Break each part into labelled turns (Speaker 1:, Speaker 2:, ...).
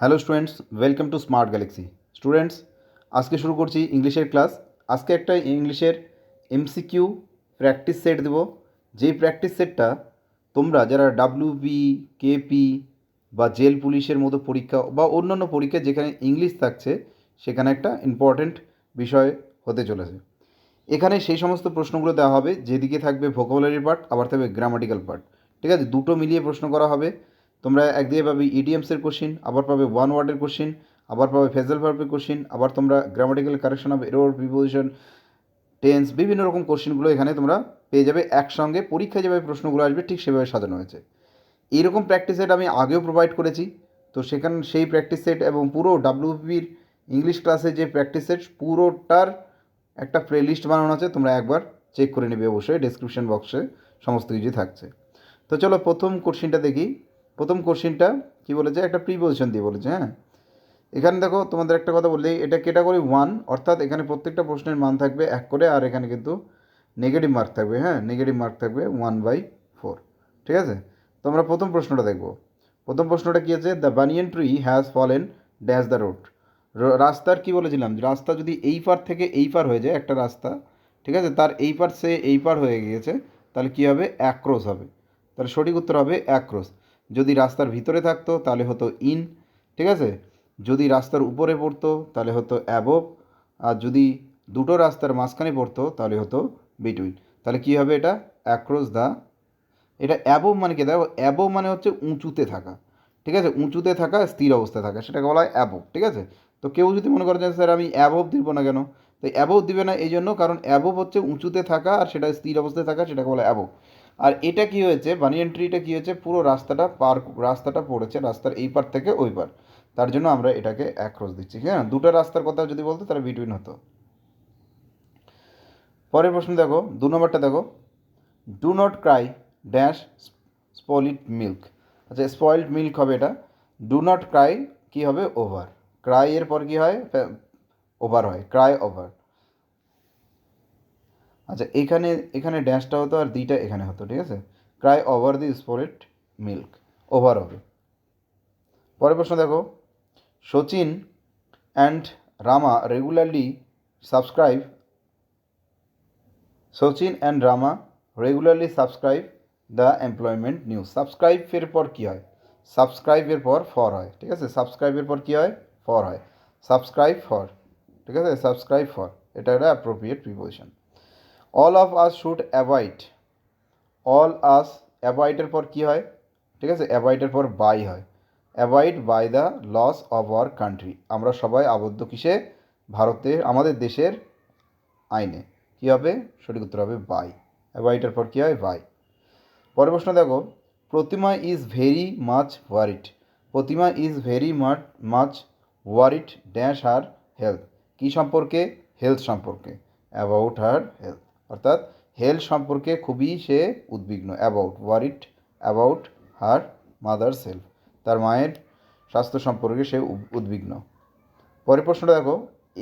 Speaker 1: Hello students welcome to Smart Galaxy students, আজকে শুরু করছি ইংলিশের ক্লাস। আজকে একটা ইংলিশের এমসিকিউ প্র্যাকটিস সেট দেবো। যেই প্র্যাকটিস সেটটা তোমরা যারা ডাব্লিউ কেপি বা জেল পুলিশের মতো পরীক্ষা বা অন্যান্য পরীক্ষা যেখানে ইংলিশ থাকছে, সেখানে একটা ইম্পর্ট্যান্ট বিষয় হতে চলেছে। এখানে সেই সমস্ত প্রশ্নগুলো দেওয়া হবে, যেদিকে থাকবে ভোকাবুলারি পার্ট আবার থাকবে গ্রামাটিক্যাল পার্ট ঠিক আছে? দুটো মিলিয়ে প্রশ্ন করা হবে। তোমরা একদিকে পাবে ইডিএমসের কোশ্চিন আবার পাবে ওয়ান ওয়ার্ডের কোশ্চিন আবার পাবে ফেজাল ভার্বের কোশ্চিন আবার তোমরা grammatical correction of error preposition tense বিভিন্ন রকম কোশ্চিনগুলো এখানে তোমরা পেয়ে যাবে। একসঙ্গে পরীক্ষায় যেভাবে প্রশ্নগুলো আসবে, ঠিক সেভাবে সাজানো হয়েছে। এইরকম প্র্যাকটিস সেট আমি আগেও প্রোভাইড করেছি। তো সেখানে, সেই প্র্যাকটিস সেট এবং পুরো ডাব্লিউপির ইংলিশ ক্লাসে যে প্র্যাকটিস সেট পুরোটার একটা প্লে লিস্ট বানানো আছে। তোমরা একবার চেক করে নেবে অবশ্যই ডেসক্রিপশন বক্সে সমস্ত কিছু থাকছে। তো চলো প্রথম কোশ্চিনটা দেখি। প্রথম কোশ্চিনটা কী বলেছে? একটা প্রিপোজিশন দিয়ে বলেছে হ্যাঁ? এখানে দেখো, তোমাদের একটা কথা বললেই এটা ক্যাটাগরি ওয়ান অর্থাৎ এখানে প্রত্যেকটা প্রশ্নের মান থাকবে এক করে, আর এখানে কিন্তু নেগেটিভ মার্ক থাকবে হ্যাঁ? নেগেটিভ মার্ক থাকবে ওয়ান বাই ফোর ঠিক আছে? তো আমরা প্রথম প্রশ্নটা দেখব। প্রথম প্রশ্নটা কী আছে? The banyan tree has fallen dash the road রাস্তার কি বলেছিলাম? রাস্তা যদি এই পার থেকে এই পার হয়ে যায়, একটা রাস্তা, ঠিক আছে? তার এই পার সে এই পার হয়ে গিয়েছে, তাহলে কী হবে? অ্যাক্রোস হবে। তাহলে সঠিক উত্তর হবে অ্যাক্রোস যদি রাস্তার ভিতরে থাকতো, তাহলে হতো ইন ঠিক আছে? যদি রাস্তার উপরে পড়তো, তাহলে হতো অ্যাবোভ আর যদি দুটো রাস্তার মাঝখানে পড়তো, তাহলে হতো বিটুইন তাহলে কী হবে এটা? অ্যাক্রস দ্য এটা অ্যাবোভ মানে কি? দেখো অ্যাবোভ মানে হচ্ছে উঁচুতে থাকা, ঠিক আছে? উঁচুতে থাকা, স্থির অবস্থায় থাকা, সেটাকে বলা হয় অ্যাবোভ ঠিক আছে? তো কেউ যদি মনে করে যে, স্যার, আমি অ্যাবোভ দিব না কেন? তো অ্যাবোভ দিবে না এই জন্য কারণ অ্যাবোভ হচ্ছে উঁচুতে থাকা, আর সেটা স্থির অবস্থায় থাকা, সেটাকে বলা অ্যাবোভ আর এটা কি হয়েছে? বানিয়ান ট্রিটা কী হয়েছে? পুরো রাস্তাটা পার, রাস্তাটা পড়েছে, রাস্তার এই পার থেকে ওই পার তার জন্য আমরা এটাকে অ্যাক্রস দিচ্ছি হ্যাঁ দুটো রাস্তার কথা যদি বলতো, তাহলে বিটুইন হতো। পরের প্রশ্ন দেখো, দু নম্বরটা দেখো। Do not cry dash spoiled milk আচ্ছা স্পয়েলড মিল্ক হবে এটা। ডু নট ক্রাই কী হবে? ওভার ক্রাই এর পর কী হয়? ওভার হয়। ক্রাই ওভার আচ্ছা এখানে এখানে ড্যাশটা হতো আর দিটা এখানে হতো, ঠিক আছে? Cry over the spoiled milk over হবে। পরের প্রশ্ন দেখো। Sachin and Rama regularly subscribe Sachin and Rama regularly subscribe the employment news সাবস্ক্রাইবের পর কী হয়? সাবস্ক্রাইবের পর ফর হয়, ঠিক আছে? সাবস্ক্রাইবের পর কী হয়? ফর হয়। সাবস্ক্রাইব ফর ঠিক আছে? সাবস্ক্রাইব ফর এটা একটা appropriate preposition all of us should avoid all us অ্যাভয়েডের পর কী হয়? ঠিক আছে? অ্যাভয়েডের পর বাই হয়। Avoid by the loss of our country আমরা সবাই আবদ্ধ কিসে? ভারতের আমাদের দেশের আইনে। কী হবে? সঠিক উত্তর হবে বাই অ্যাভয়েডের পর কী হয়? বাই পরের প্রশ্ন দেখো। Pratima is very much worried Pratima is very much much worried dash her health কী সম্পর্কে? হেলথ সম্পর্কে। অ্যাবাউট হার হেলথ অর্থাৎ হেলথ সম্পর্কে খুবই সে উদ্বিগ্ন about worried about her mother's health তার মায়ের স্বাস্থ্য সম্পর্কে সে উদ্বিগ্ন। পরের প্রশ্নটা দেখো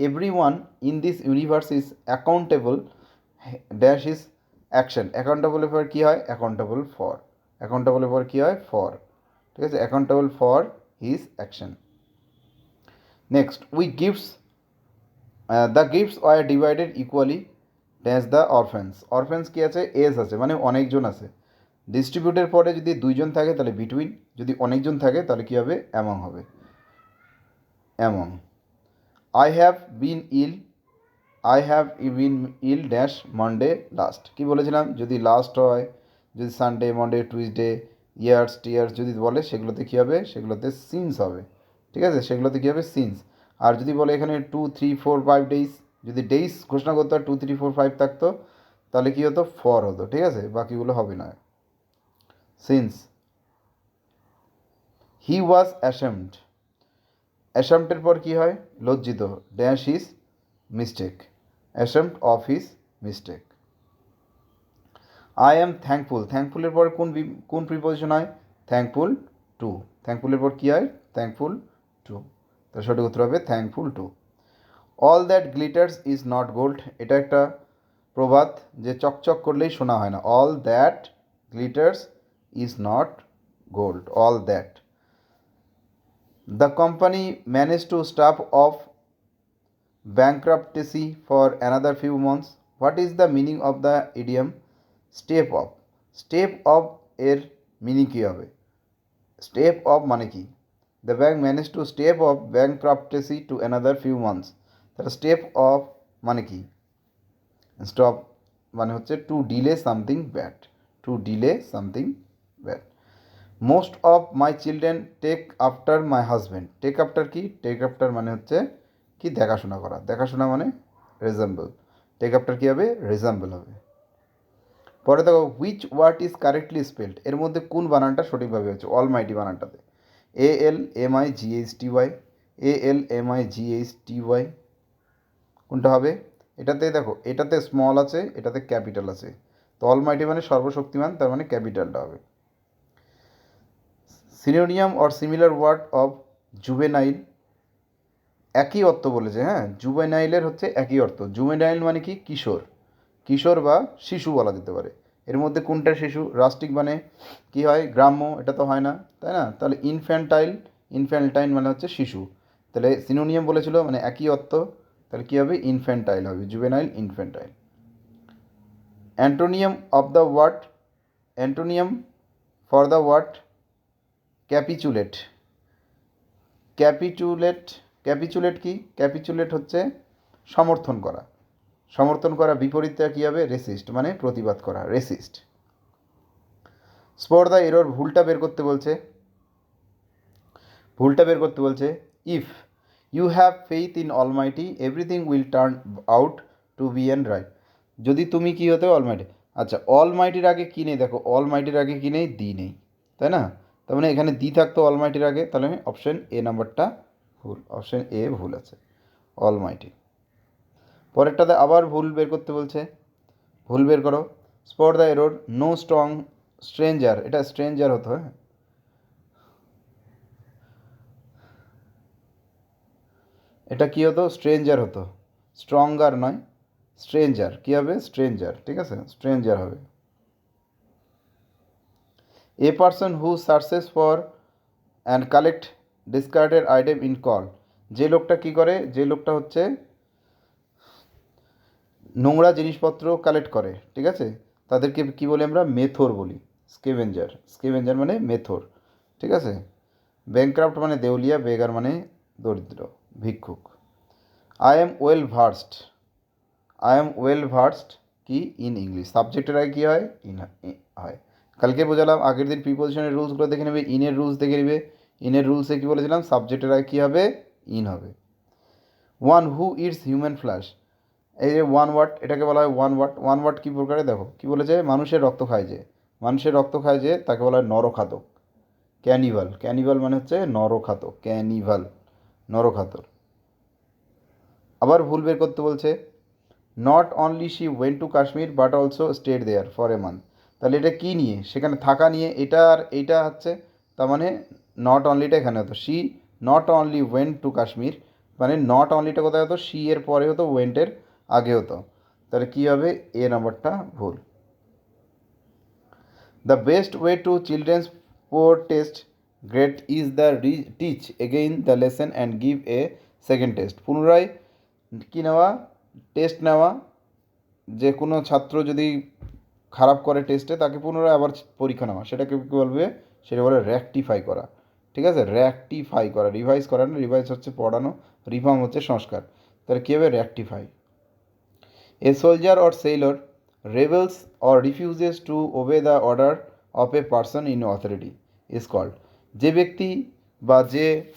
Speaker 1: everyone in this universe is accountable dash is action অ্যাকাউন্টেবলের পর কী হয়? অ্যাকাউন্টেবল ফর অ্যাকাউন্টেবলের পর কী হয়? ফর ঠিক আছে? Accountable for his action next we gifts the gifts were divided equally dash the orphans orphans কী আছে? এস আছে মানে অনেকজন আছে। ডিস্ট্রিবিউটের পরে যদি দুইজন থাকে, তাহলে বিটুইন যদি অনেকজন থাকে, তাহলে কী হবে? অ্যামং হবে। Among I have been ill I have been ill dash Monday last কী বলেছিলাম? যদি লাস্ট হয়, যদি Sunday Monday Tuesday years tears যদি বলে, সেগুলোতে কী হবে? সেগুলোতে সিন্স হবে। ঠিক আছে? সেগুলোতে কী হবে? সিন্স আর যদি বলে এখানে two three four five days যদি ডেইস ঘোষণা করতে হয় টু থ্রি ফোর ফাইভ থাকতো, তাহলে কী হতো? ফর হতো, ঠিক আছে? বাকিগুলো হবে না। সিন্স হি ওয়াজ অ্যাসেমড অ্যাসামটের পর কী হয়? লজ্জিত। Dash is mistake ashamed of his mistake I am thankful থ্যাঙ্কফুলের পর কোন কোন প্রিপোজিশন হয়? থ্যাঙ্কফুল টু থ্যাঙ্কফুলের পর কী হয়? থ্যাঙ্কফুল টু তার সঠিক উত্তর হবে thankful to all that glitters is not gold এটা একটা প্রবাদ যে চকচক করলেই শোনা হয় না। All that glitters is not gold all that the company manage to staff of bankruptcy for another few months. What is the meaning of the idiom? Step up. Step up এর মিনিং কী হবে? Step off মানে কি? The bank manage to step off bankruptcy to another few months তাহলে step off মানে কি? Stop মানে হচ্ছে to delay something bad to delay something bad most of my children take after my husband take after কি? Take after মানে হচ্ছে কি? দেখাশোনা করা। দেখাশোনা মানে রেজাম্বল টেক আফটার কী হবে? রেজাম্বল হবে। পরে দেখো which word is correctly spelled এর মধ্যে কোন বানানটা সঠিকভাবে হচ্ছে all মাইটি বানানটাতে। A L M I G H T Y A L M I G H T Y কোনটা হবে? এটাতে দেখো, এটাতে স্মল আছে, এটাতে ক্যাপিটাল আছে। তো অল মাইটি মানে সর্বশক্তিমান, তার মানে ক্যাপিটালটা হবে। Synonym or similar word of juvenile একই অর্থ বলেছে হ্যাঁ? জুবেনাইলের হচ্ছে একই অর্থ। জুবেনাইল মানে কি? কিশোর। কিশোর বা শিশু বলা যেতে পারে। এর মধ্যে কোনটা শিশু? রাস্টিক মানে কি হয়? গ্রাম্য, এটা তো হয় না, তাই না? তাহলে ইনফ্যান্টাইল ইনফ্যান্টাইন মানে হচ্ছে শিশু। তাহলে সিনোনিয়াম বলেছিল মানে একই অর্থ। তাহলে কী হবে? ইনফ্যান্টাইল হবে juvenile infantile antonym of the word antonym for the word capitulate capitulate capitulate কি? ক্যাপিচুলেট হচ্ছে সমর্থন করা। সমর্থন করা বিপরীতটা কী হবে? রেসিস্ট মানে প্রতিবাদ করা রেসিস্ট স্পর্ধা এরর ভুলটা বের করতে বলছে। ভুলটা বের করতে বলছে if you have faith in almighty everything will turn out to be and right যদি তুমি কী হতে অলমাইটি আচ্ছা অলমাইটির আগে কী নেই? দেখো অলমাইটির আগে কী নেই? দি নেই, তাই না? তার মানে এখানে দি থাকতো অলমাইটির আগে, তাহলে আমি অপশন এ নাম্বারটা ভুল অপশন এ ভুল আছে অলমাইটি পরেরটাতে আবার ভুল বের করতে বলছে, ভুল বের করো। Spot the error no strong stranger এটা স্ট্রেঞ্জার হতো হ্যাঁ? এটা কী হতো? স্ট্রেঞ্জার হতো। স্ট্রঙ্গার নয় স্ট্রেঞ্জার কী হবে? স্ট্রেঞ্জার ঠিক আছে? স্ট্রেঞ্জার হবে। A person who searches for and collect discarded item in call যে লোকটা কী করে? যে লোকটা হচ্ছে নোংরা জিনিসপত্র কালেক্ট করে। ঠিক আছে? তাদেরকে কী বলি আমরা? মেথর বলি। স্কেভেঞ্জার স্কেভেঞ্জার মানে মেথর ঠিক আছে? ব্যাংক্রাফ্ট মানে দেউলিয়া বেগার মানে দরিদ্র। ভিক্ষুক। I am well versed I am well versed কি? ইন ইংলিশ সাবজেক্টের আগে কী হয়? ইন হয়। কালকে বোঝালাম, আগের দিন প্রিপোজিশনের রুলসগুলো দেখে নেবে ইনের রুলস দেখে নেবে। ইনের রুলসে কী বলেছিলাম? সাবজেক্টের আগে কী হবে? ইন হবে। One who eats human flesh এই যে ওয়ান ওয়াট এটাকে বলা হয় ওয়ান ওয়াট ওয়ান ওয়াট কী প্রকারে? দেখো, কী বলেছে? মানুষের রক্ত খায় যে। মানুষের রক্ত খায় যে, তাকে বলা হয় নরখাতক ক্যানিভাল ক্যানিভাল মানে হচ্ছে নরখাতক ক্যানিভাল নরখাতক আবার ভুল বের করতে বলছে not only she went to Kashmir but also stayed there for a month তাহলে এটা কী নিয়ে? সেখানে থাকা নিয়ে এটা আর এইটা হচ্ছে, তার মানে নট অনলিটা এখানে হতো। She not only went to Kashmir মানে নট অনলিটা কোথায় হতো? শি এর পরে হতো ওয়েন্টের আগে হতো। তাহলে কী হবে? এ নাম্বারটা ভুল। The best way to children's poor test grade is the teach again the lesson and give a second test. পুনরায় কী নেওয়া? টেস্ট নেওয়া। যে কোনো ছাত্র যদি খারাপ করে টেস্টে, তাকে পুনরায় আবার পরীক্ষা নেওয়া। সেটাকে কী বলবে? সেটা বলে র্যাকটিফাই করা। ঠিক আছে? র্যাকটিফাই করা। রিভাইজ করা না রিভাইজ হচ্ছে পড়ানো রিফর্ম হচ্ছে সংস্কার। তাহলে কী হবে? Rectify a soldier or sailor rebels or refuses to obey the order of a person in authority is called যে ব্যক্তি বা যে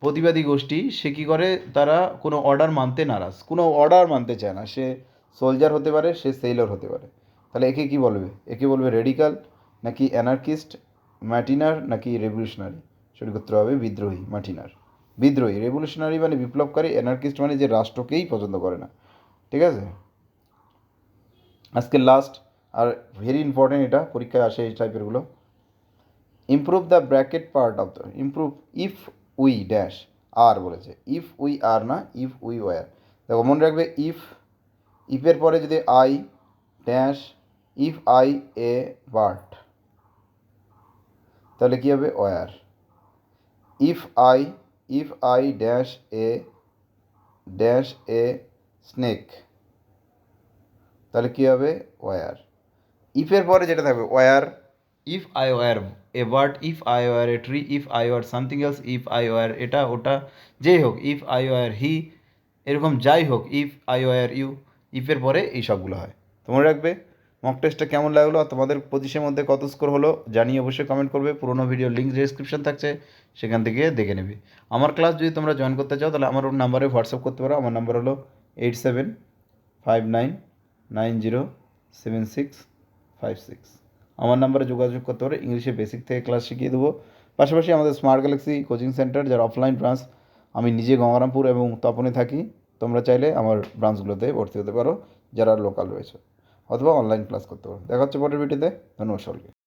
Speaker 1: প্রতিবাদী গোষ্ঠী, সে কী করে? তারা কোনো অর্ডার মানতে নারাজ। কোনো অর্ডার মানতে চায় না। সে সোলজার হতে পারে, সে সেলর হতে পারে। তাহলে একে কী বলবে? একে বলবে রেডিকাল নাকি অ্যানার্কিস্ট ম্যাটিনার নাকি রেভলিউশনারি উত্তর হবে বিদ্রোহী মাটিনার বিদ্রোহী রেভলিউশনারি মানে বিপ্লবকারী অ্যানার্কিস্ট মানে যে রাষ্ট্রকেই পছন্দ করে না। ঠিক আছে? আজকে লাস্ট আর ভেরি ইম্পর্টেন্ট এটা, পরীক্ষায় আসে এই টাইপেরগুলো improve the bracket part of the improve if we dash আর বলেছে। ইফ উই আর না ইফ উই ওয়ার দেখো, মনে রাখবে ইফ ইফের পরে যদি I dash if I a bird তাহলে কী হবে? Were if I if I dash a dash a snake তাহলে কী হবে? ওয়ার ইফের পরে যেটা থাকবে were if I were a bird if I were a tree if I were something else if I were এটা, ওটা, যেই হোক ইফ আই ওয়ার হি এরকম যাই হোক ইফ আই ওয়ার ইউ ইফের পরে এই সবগুলো হয়। তো মনে রাখবে মক টেস্টটা কেমন লাগল আর তোমাদের পঁচিশের মধ্যে কত স্কোর হলো জানিয়ে অবশ্যই কমেন্ট করবে। পুরোনো ভিডিও লিঙ্ক ডিসক্রিপশন থাকছে, সেখান থেকে দেখে নেবে। আমার ক্লাস যদি তোমরা জয়েন করতে চাও, তাহলে আমার নাম্বারে হোয়াটসঅ্যাপ করতে পারো। আমার নাম্বার হলো eight seven five nine nine zero seven six five six আমার নাম্বারে যোগাযোগ করতে পারো ইংলিশে বেসিক থেকে ক্লাস শিখিয়ে দেবো। পাশাপাশি আমাদের স্মার্ট গ্যালাক্সি কোচিং সেন্টার যার অফলাইন ব্রাঞ্চ আমি নিজে গঙ্গারামপুর এবং তপনে থাকি। তোমরা চাইলে আমার ব্রাঞ্চগুলোতে ভর্তি হতে পারো, যারা লোকাল রয়েছে, অথবা অনলাইন ক্লাস করতে পারো। দেখা হচ্ছে পরের ভিডিওতে ধন্যবাদ সকলকে।